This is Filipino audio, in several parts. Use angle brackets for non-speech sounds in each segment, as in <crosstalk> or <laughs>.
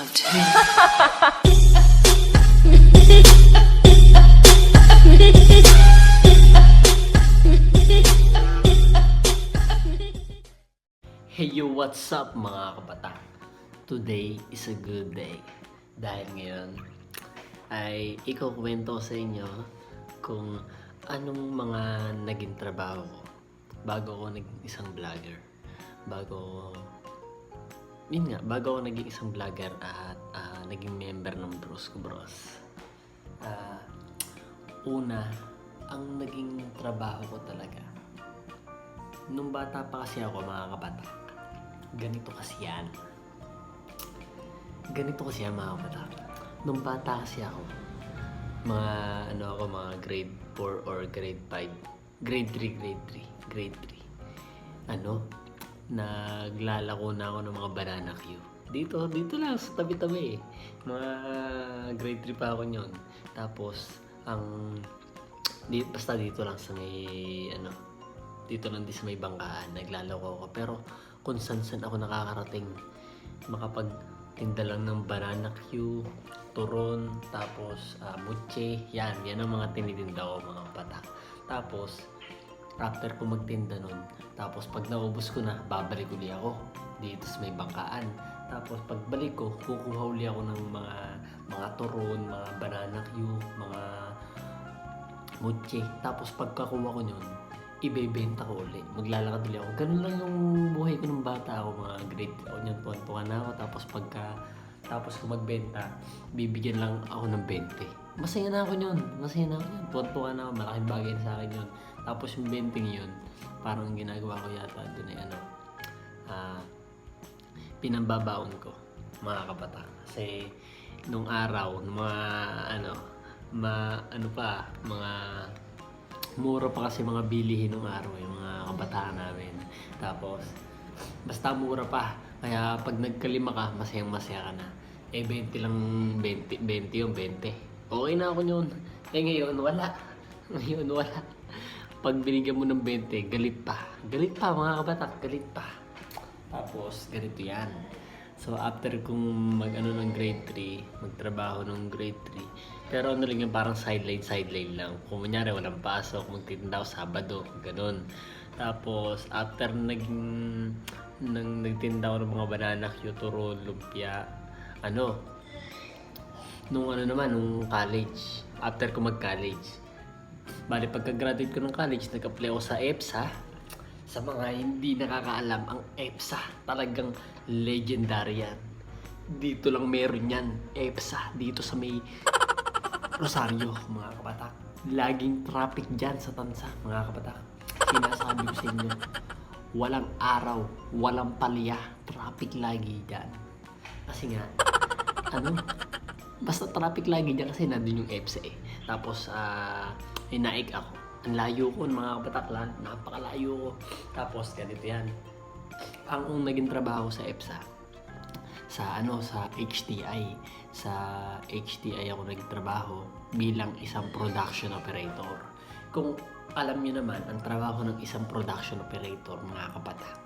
love too. <laughs> Hey yo, what's up mga kabata? Today is a good day. Dahil ngayon ay ikukwento sa inyo kung anong mga naging trabaho ko bago ako naging isang vlogger. Bago yun nga, bago ako naging isang vlogger at ah, naging member ng Bros ko Bros. Ah, una, ang naging trabaho ko talaga Nung bata pa kasi ako, mga kabatak, ganito kasi yan. Ganito kasi yan, mga kabatak. Nung bata kasi ako, mga, ano ako, mga grade 4 or grade 5, grade 3, grade 3, grade 3. Ano, naglalako na ako ng mga banana Q. Dito, dito lang sa tabi-tabi eh. Mga grade 3 pa ako nyon. Tapos, ang, di, basta dito lang sa may, ano, dito lang din sa may bangkaan, naglalako ako. Pero kung ako nakakarating, makapagtinda lang ng banana Q, turon, tapos ah, mutche, yan, yan ang mga tinitinda ko mga patak. Tapos, after ko magtinda nun, tapos pag naubos ko na, babalik uli ako dito sa may bangkaan. Tapos pagbalik ko, kukuha uli ako ng mga mga turon, mga banana Q, mga mutche. Tapos pagkakuha ko yun, ibebenta ko ulit. Maglalakad ulit ako. Ganun lang yung buhay ko nung bata ako. Mga grade yun, tuwan-tuwa na ako. Tapos pagka, tapos kung magbenta, bibigyan lang ako ng 20. Masaya na ako yun. Masaya na ako yun. Tuwan-tuwa na ako. Malaking bagay na sa akin yun. Tapos yung 20 yun, parang ang ginagawa ko yata doon ay ano, ah, pinambabaon ko mga kabata. Kasi nung araw, mga ano, ma, ano pa, mga mura pa kasi mga bilihin nung araw yung mga kabataan namin. Tapos, basta mura pa. Kaya pag nagkalima ka, masayang masaya ka na. Eh, 20 lang, 20, 20 yung 20. Okay na ako yun. Eh ngayon, wala. <laughs> Ngayon, wala. Pag binigyan mo ng 20, galit pa. Galit pa, mga kabatak, galit pa. Tapos, ganito yan. So, after kung mag-ano ng grade 3, magtrabaho ng grade 3, pero ano lang yung parang sideline, sideline lang. Kung kunyari, walang pasok, magtitinda ako Sabado, ganun. Tapos, after naging, nang nagtinda ako ng mga banana, cuturo, lumpia, ano, nung ano naman, nung college, after ko mag-college, Bali, pagka-graduate ko ng college, nag-apply ako sa EPSA. Sa mga hindi nakakaalam, ang EPSA talagang legendary yan. Dito lang meron yan, EPSA, dito sa may Rosario, mga kabatak. Laging traffic dyan sa Tansa, mga kabatak. Sinasabi ko sa inyo, walang araw, walang palya, traffic lagi dyan. Kasi nga, ano, basta traffic lagi dyan kasi nandun yung EPSA eh. Tapos, ah, inaik ako. Ang layo ko, mga kabataklan, napakalayo ko. Tapos, ganito yan. Ang ang naging trabaho sa EPSA, sa ano sa HTI sa HTI ako nagtrabaho bilang isang production operator kung alam niyo naman ang trabaho ng isang production operator mga kabatak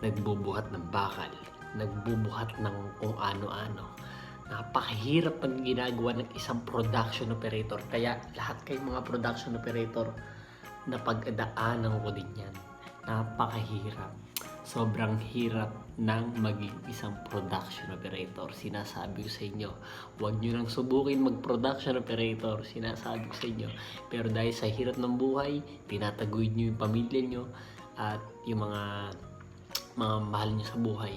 nagbubuhat ng bakal nagbubuhat ng kung ano-ano napakahirap pag ginagawa ng isang production operator kaya lahat kayong mga production operator na pagdaanan ko din yan napakahirap sobrang hirap ng maging isang production operator. Sinasabi ko sa inyo, huwag nyo nang subukin mag-production operator. Sinasabi ko sa inyo. Pero dahil sa hirap ng buhay, tinataguyod nyo yung pamilya nyo at yung mga mga mahal nyo sa buhay.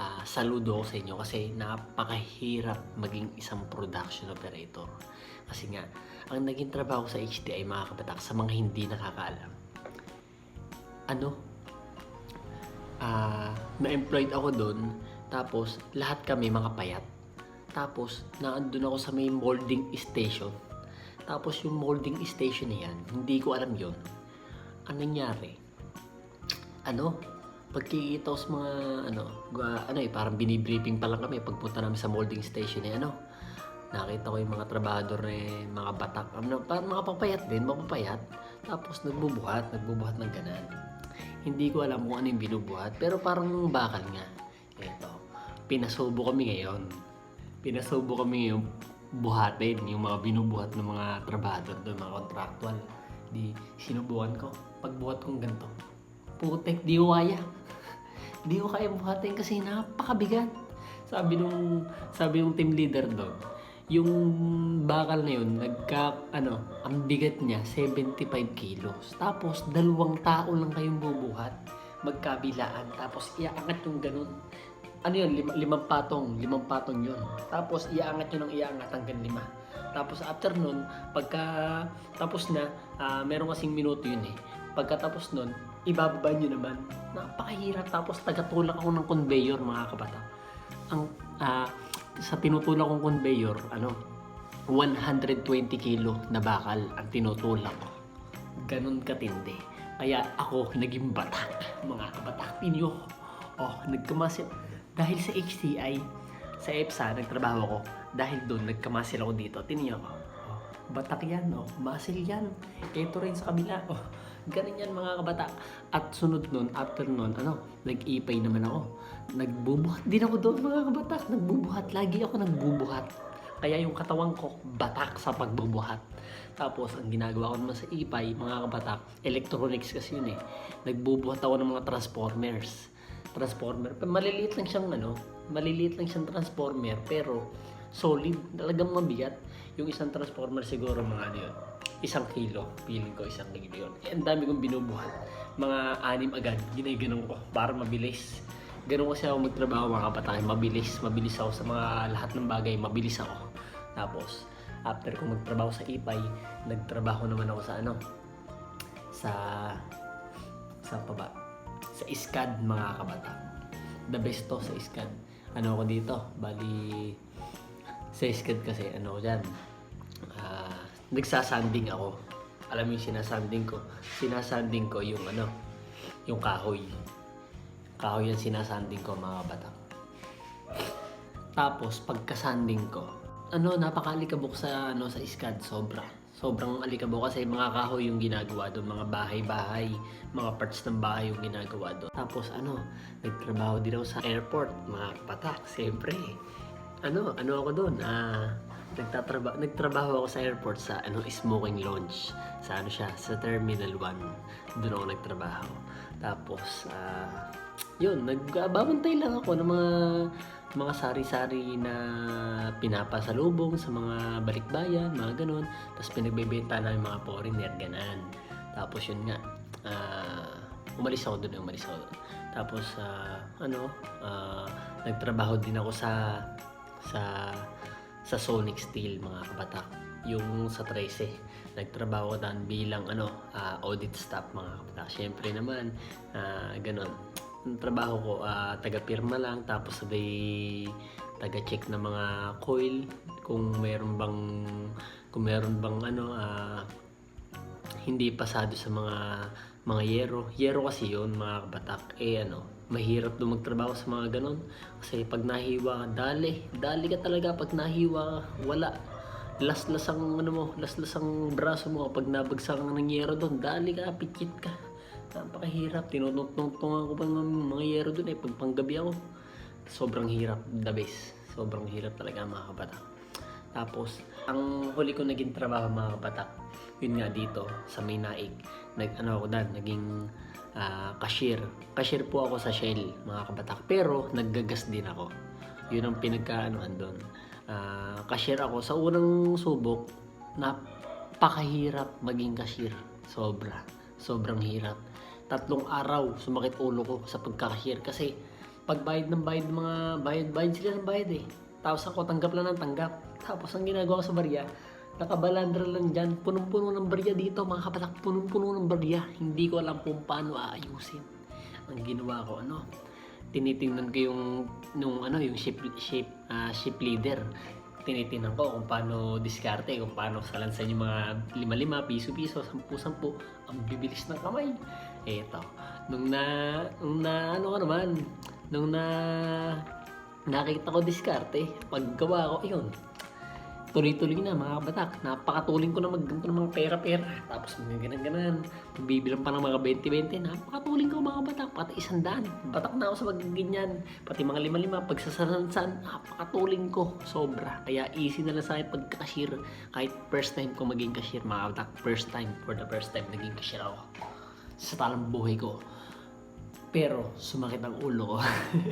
Ah, saludo ako sa inyo kasi napakahirap maging isang production operator. Kasi nga, ang naging trabaho sa HDI mga kabatak sa mga hindi nakakaalam, ano, ah na-employed ako doon. Tapos, lahat kami mga payat. Tapos, naandun ako sa may molding station. Tapos, yung molding station na yan, hindi ko alam yon Ano nangyari? Ano? Pagkikita ko sa mga, ano, ano eh, parang binibriefing pa lang kami pagpunta namin sa molding station eh, ano? Nakita ko yung mga trabahador eh, mga batak, ano, parang mga papayat din, mapapayat. Tapos, nagbubuhat, nagbubuhat ng ganan. Hindi ko alam kung ano yung binubuhat, pero parang bakal nga. Ito, pinasubo kami ngayon. pinasubo kami yung buhatin, yung mga binubuhat ng mga trabahador doon, mga contractual. Di sinubukan ko. Pagbuhat kong ganito, putek, di ko kaya. <laughs> di ko kaya buhatin kasi napakabigat. Sabi nung, sabi nung team leader doon, yung bakal na yun, nagka, ano, ang bigat niya, 75 kilos. Tapos, dalawang tao lang kayong bubuhat, magkabilaan. Tapos, iaangat yung ganun. Ano yun, lima, limang patong, limang patong yun. Tapos, iaangat yun ng iaangat hanggang lima. Tapos, after nun, pagka tapos na, ah, meron kasing minuto yun eh. Pagkatapos nun, ibababa nyo naman. Napakahirap. Tapos, tagatulak ako ng conveyor, mga kabata. Ang, ah, sa tinutulak kong conveyor, ano, 120 kilo na bakal ang tinutulak ko. Ganon katindi. Kaya ako naging batak, mga kabatak ninyo. Oh, nagkamasil. Dahil sa HCI, sa EPSA, nagtrabaho ako. Dahil doon, nagkamasil ako dito. Tingnan ko. Batak yan, oh. Muscle yan. Ito rin sa kabila. Oh, ganun yan mga kabatak. At sunod nun, after nun, ano, nag-ipay naman ako. Nagbubuhat din ako doon mga kabatak. Nagbubuhat. Lagi ako nagbubuhat. Kaya yung katawan ko, batak sa pagbubuhat. Tapos, ang ginagawa ko naman sa ipay, mga kabatak, electronics kasi yun eh. Nagbubuhat ako ng mga transformers. Transformer. Maliliit lang siyang ano, maliliit lang siyang transformer, pero solid. Talagang mabigat. Yung isang transformer siguro mga ano yun, isang kilo. Feeling ko isang kilo yun. Eh, ang dami kong binubuhat. Mga anim agad, ginaganon ko para mabilis. Ganun kasi ako magtrabaho mga kapatay, mabilis. Mabilis ako sa mga lahat ng bagay, mabilis ako. Tapos, after ko magtrabaho sa ipay, nagtrabaho naman ako sa ano, sa, sa pa ba? Sa ISCAD mga kabata. The best to sa ISCAD. Ano ako dito? Bali, sa ISCAD kasi, ano ko dyan, ah, nagsasanding ako. Alam mo yung sinasanding ko? Sinasanding ko yung ano, yung kahoy. Kahoy yung sinasanding ko mga kabatak. Tapos pagkasanding ko, ano, napakalikabok sa ano sa iskad, sobra. Sobrang alikabok kasi mga kahoy yung ginagawa doon, mga bahay-bahay, mga parts ng bahay yung ginagawa doon. Tapos ano, nagtrabaho din ako sa airport, mga kapatak, siyempre. Ano, ano ako doon? Ah, nagtatrabaho, nagtrabaho ako sa airport sa ano, smoking lounge. Sa ano siya, sa Terminal 1. Doon ako nagtrabaho. Tapos, ah, yun, nagbabantay lang ako ng mga mga sari-sari na pinapasalubong sa mga balikbayan, mga ganun. Tapos pinagbebenta namin mga foreigner, ganan. Tapos yun nga, ah, umalis ako doon, umalis ako doon. Tapos, ah, ano, ah, nagtrabaho din ako sa sa sa Sonic Steel mga kabatak yung sa 13 nagtrabaho ko doon bilang ano ah, audit staff mga kabatak syempre naman ah, ganun ang trabaho ko ah, taga-pirma lang tapos sabay taga-check ng mga coil kung meron bang kung meron bang ano ah, hindi pasado sa mga mga yero. Yero kasi yun, mga kabatak. Eh ano, mahirap doon magtrabaho sa mga ganon. Kasi pag nahiwa, dali. Dali ka talaga. Pag nahiwa, wala. Las-las ang ano mo, las-las ang braso mo. Pag nabagsak ng yero doon, dali ka, pikit ka. Napakahirap. Tinutungtungan ko pa ng mga yero doon eh. Pag panggabi ako, sobrang hirap. The best. Sobrang hirap talaga mga kabatak. Tapos, ang huli ko naging trabaho mga kabatak, yun nga dito sa may naig. Nag, ano ako dad, naging ah, cashier. Cashier po ako sa Shell, mga kabatak. Pero, naggagas din ako. Yun ang pinagkaanoan doon. Ah, cashier ako. Sa unang subok, napakahirap maging cashier. Sobra. Sobrang hirap. Tatlong araw, sumakit ulo ko sa pagka-cashier. Kasi, pagbayad ng bayad mga bayad-bayad sila ng bayad eh. Tapos ako tanggap lang ng tanggap. Tapos ang ginagawa ko sa barya, nakabalandra lang dyan. Punong-puno ng barya dito, mga kapatak. Punong-puno ng barya. Hindi ko alam kung paano aayusin. Ang ginawa ko, ano, tinitingnan ko yung, nung, ano, yung ship, ship, ah, ship leader. Tinitingnan ko kung paano diskarte, kung paano salansan yung mga lima-lima, piso-piso, sampu-sampu. Ang bibilis ng kamay. Eto, nung na, nung na, ano ka naman, nung na, nakita ko diskarte, paggawa ko, yun, tuloy-tuloy na mga kabatak. Napakatuling ko na magganto ng mga pera-pera. Tapos mga ganun-ganan. Bibilang pa ng mga 20-20. Napakatuling ko mga kabatak. Pati isang daan. Batak na ako sa pagganyan. Pati mga lima-lima. Pagsasansan, napakatuling ko. Sobra. Kaya easy na lang sa akin pagka-cashier. Kahit first time ko maging cashier mga kabatak. First time, for the first time, naging cashier ako. Sa talang buhay ko. Pero sumakit ang ulo ko.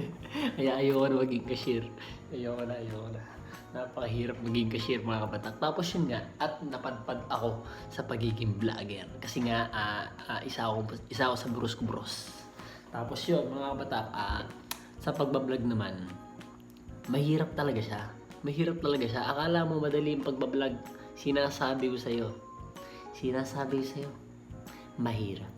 <laughs> Kaya ayoko na maging cashier. Ayoko na, ayoko na. Napakahirap maging cashier mga kabatak. Tapos yun nga, at napadpad ako sa pagiging vlogger. Kasi nga, ah, ah, isa, ako, isa ako sa Bros Bros. Tapos yun mga kabatak, ah, sa pagbablog naman, mahirap talaga siya. Mahirap talaga siya. Akala mo madali yung pagbablog. Sinasabi ko sa'yo. Sinasabi ko sa'yo. Mahirap.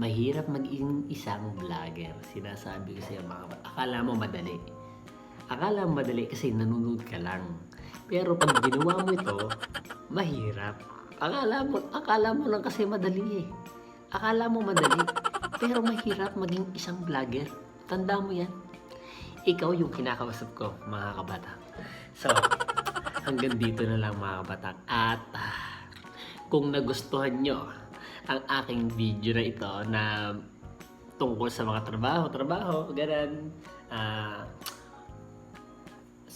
Mahirap maging isang vlogger. Sinasabi ko sa'yo mga kabatak. Akala mo madali. Akala mo madali kasi nanonood ka lang. Pero pag ginawa mo ito, mahirap. Akala mo, akala mo lang kasi madali eh. Akala mo madali. Pero mahirap maging isang vlogger. Tanda mo yan. Ikaw yung kinakausap ko, mga kabatak. So, hanggang dito na lang mga kabatak. At ah, kung nagustuhan nyo ang aking video na ito na tungkol sa mga trabaho, trabaho, ganun. Ah,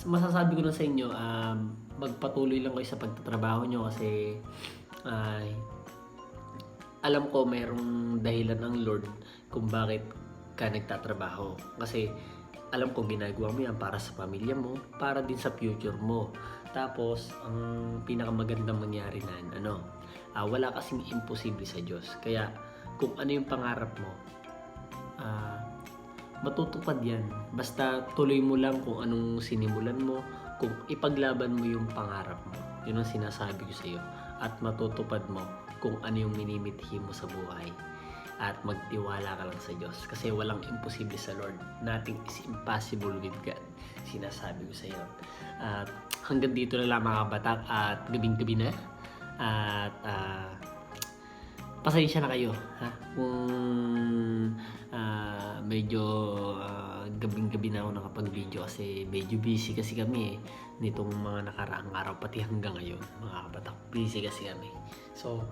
masasabi ko na sa inyo, um, magpatuloy lang kayo sa pagtatrabaho nyo kasi ay alam ko mayroong dahilan ng Lord kung bakit ka nagtatrabaho. Kasi alam ko ginagawa mo yan para sa pamilya mo, para din sa future mo. Tapos, ang pinakamagandang mangyari na ano, ah, wala kasing imposible sa Diyos. Kaya, kung ano yung pangarap mo, matutupad yan. Basta tuloy mo lang kung anong sinimulan mo, kung ipaglaban mo yung pangarap mo. Yun ang sinasabi ko sa iyo. At matutupad mo kung ano yung minimithi mo sa buhay. At magtiwala ka lang sa Diyos. Kasi walang imposible sa Lord. Nothing is impossible with God. Sinasabi ko sa iyo. At hanggang dito na lang mga batak at gabing-gabi na. At ah, pasensya na kayo ha? Kung ah, medyo ah, gabing-gabi na ako nakapag-video kasi medyo busy kasi kami eh nitong mga nakaraang araw pati hanggang ngayon. Mga kabatak busy kasi kami. So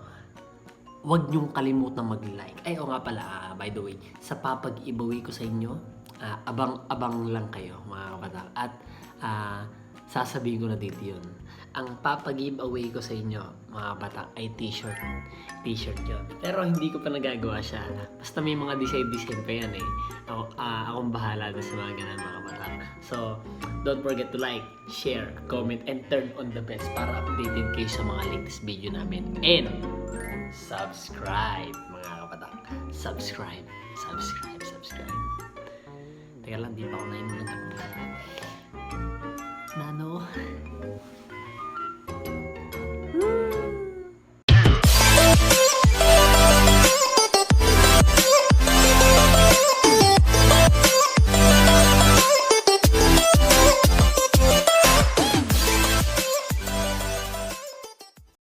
wag niyong kalimutan mag-like. Ay o nga pala ah, by the way sa papag-ibawi ko sa inyo ah, abang-abang lang kayo mga kabatak. At ah, sasabihin ko na dito yun ang papag-giveaway ko sa inyo, mga bata, ay t-shirt. T-shirt yun. Pero hindi ko pa nagagawa siya. Basta may mga design-design pa yan eh. Ako, ah, akong bahala doon sa mga ganun mga bata. So, don't forget to like, share, comment, and turn on the bells para updated kayo sa mga latest video namin. And, subscribe, mga kapatak. Subscribe, subscribe, subscribe. Teka lang, di pa ako naimulan ng Nano,